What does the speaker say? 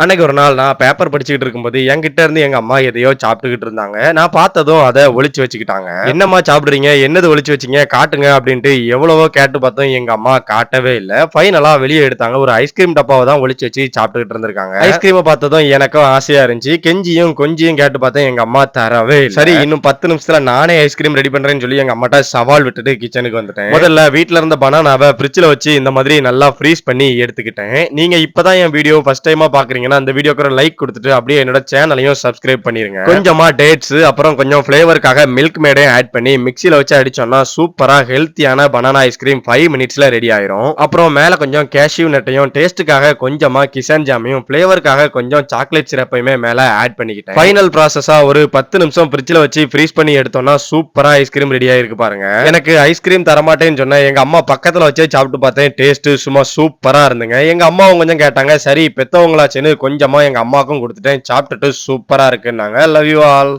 அன்னைக்கு ஒரு நாள் நான் பேப்பர் படிச்சுக்கிட்டு இருக்கும்போது என்கிட்ட இருந்து எங்க அம்மா எதையோ சாப்பிட்டுக்கிட்டு இருந்தாங்க. நான் பார்த்ததும் அதை ஒளிச்சு வச்சுக்கிட்டாங்க. என்னம்மா சாப்பிடுறீங்க? என்னது ஒளிச்சு வச்சீங்க? காட்டுங்க அப்படின்ட்டு எவ்வளவோ கேட்டு பார்த்தோம். எங்க அம்மா காட்டவே இல்ல. ஃபைனலா வெளியே எடுத்தாங்க. ஒரு ஐஸ்கிரீம் டப்பாவை தான் ஒளிச்சு வச்சு சாப்பிட்டுக்கிட்டு இருந்திருக்காங்க. ஐஸ்கிரீமை பார்த்ததும் எனக்கும் ஆசையா இருந்துச்சு. கெஞ்சியும் கொஞ்சியும் கேட்டு பார்த்தேன். எங்க அம்மா தரவே. சரி இன்னும் பத்து நிமிஷத்துல நானே ஐஸ்கிரீம் ரெடி பண்றேன்னு சொல்லி எங்க அம்மாட்ட சவால் விட்டுட்டு கிச்சனுக்கு வந்துட்டேன். முதல்ல வீட்ல இருந்த பனானாவை ஃப்ரிட்ஜ்ல வச்சு இந்த மாதிரி நல்லா ஃப்ரீஸ் பண்ணி எடுத்துக்கிட்டேன். நீங்க இப்பதான் என் வீடியோ ஃபர்ஸ்ட் டைமா பாக்குறீங்கன்னா அந்த வீடியோக்கு லைக் கொடுத்துட்டு அப்படியே என்னோட சேனலையும் சப்ஸ்கிரைப் பண்ணிருங்க. கொஞ்சமா டேட்ஸ் அப்புறம் கொஞ்சம் ஃபிளேவருக்காக மில்க் மேடையும் ஆட் பண்ணி மிக்ஸில வச்சு அடிச்சோம்னா சூப்பரா ஹெல்த்தியான பனானா ஐஸ்கிரீம் ஃபைவ் மினிட்ஸ்ல ரெடி ஆயிரும். அப்புறம் மேல கொஞ்சம் கேஷ்யூ நட்டையும் டேஸ்ட்டுக்காக கொஞ்சமா கிசன் ஜாமையும் ஃபிளேவருக்காக கொஞ்சம் சாக்லேட் சிரப்பையுமே மேல ஆட் பண்ணிக்கிட்டேன். ஃபைனல் ப்ராசஸா ஒரு பத்து நிமிஷம் ஃப்ரிட்ஜ்ல வச்சு ஃப்ரீஸ் பண்ணி எடுத்தோம்னா சூப்பரா ஐஸ்கிரீம் ரெடி ஆயிருக்கு பாருங்க. எனக்கு ஐஸ்கிரீம் தரமாட்டேன்னு சொன்னா எங்க அம்மா பக்கத்துல வச்சே சாப்பிட்டு பார்த்தேன் டேஸ்ட் சும்மா சூப்பரா இருந்துங்க. எங்க அம்மாவும் கொஞ்சம் கேட்டாங்க சரி பெத்தவங்களாச்சுன்னு கொஞ்சமா எங்க அம்மாவுக்கும் கொடுத்துட்டேன். சாப்பிட்டுட்டு சூப்பரா இருக்குன்னாங்க. Love you all